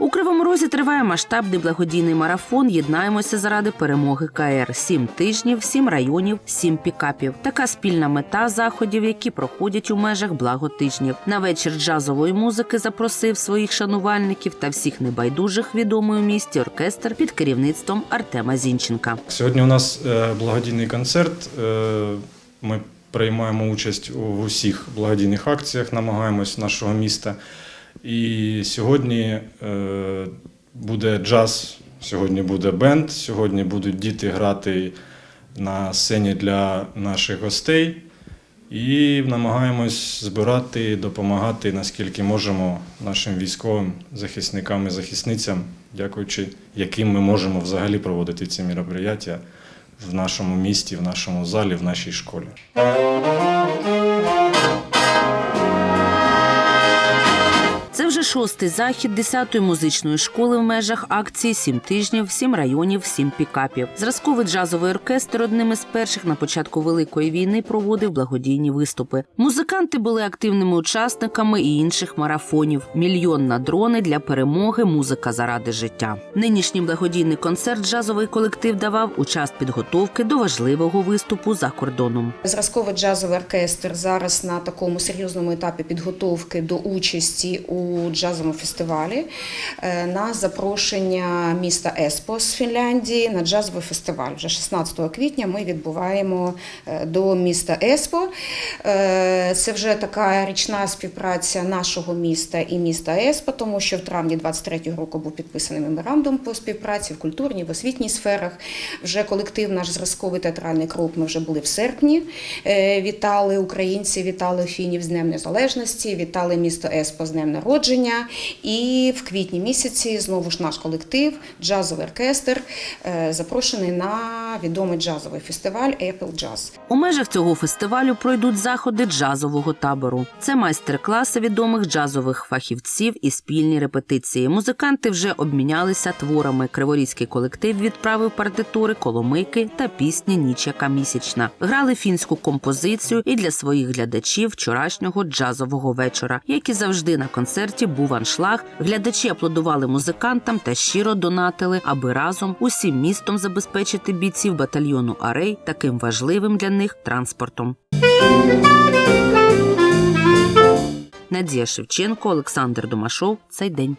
У Кривому Розі триває масштабний благодійний марафон. Єднаємося заради перемоги КР. Сім тижнів, сім районів, сім пікапів. Така спільна мета заходів, які проходять у межах благотижнів. На вечір джазової музики запросив своїх шанувальників та всіх небайдужих відомий у місті оркестр під керівництвом Артема Зінченка. Сьогодні у нас е, благодійний концерт. Е, Ми приймаємо участь у усіх благодійних акціях, намагаємось нашого міста. І сьогодні е, буде джаз, сьогодні буде бенд, сьогодні будуть діти грати на сцені для наших гостей. І намагаємось збирати, допомагати наскільки можемо нашим військовим захисникам і захисницям, дякуючи яким ми можемо взагалі проводити ці мероприятия в нашому місті, в нашому залі, в нашій школі. Шостий захід 10-ї музичної школи в межах акції Сім тижнів, сім районів, сім пікапів. Зразковий джазовий оркестр одним із перших на початку великої війни проводив благодійні виступи. Музиканти були активними учасниками і інших марафонів. Мільйон на дрони для перемоги, музика заради життя. Нинішній благодійний концерт джазовий колектив давав у час підготовки до важливого виступу за кордоном. Зразковий джазовий оркестр зараз на такому серйозному етапі підготовки до участі у джазовому фестивалі е, на запрошення міста Еспо з Фінляндії на джазовий фестиваль. Вже 16 квітня ми відбуваємо е, до міста Еспо. Е, Це вже така річна співпраця нашого міста і міста Еспо, тому що в травні 23-го року був підписаний меморандум по співпраці в культурній, в освітній сферах. Вже колектив наш зразковий театральний круг. Ми вже були в серпні. Вітали українців, вітали фінів з Днем Незалежності, вітали місто Еспо з Днем народження. І в квітні місяці знову ж наш колектив, джазовий оркестр, е, запрошений на відомий джазовий фестиваль Apple Jazz. У межах цього фестивалю пройдуть заходи джазового табору. Це майстер-класи відомих джазових фахівців і спільні репетиції. Музиканти вже обмінялися творами. Криворізький колектив відправив партитури, коломийки та пісні Ніч яка місячна. Грали фінську композицію і для своїх глядачів вчорашнього джазового вечора, як і завжди на концерті був аншлаг. Глядачі аплодували музикантам та щиро донатили, аби разом усім містом забезпечити бійців батальйону Арей таким важливим для них транспортом. Надія Шевченко, Олександр Домашов. Цей день.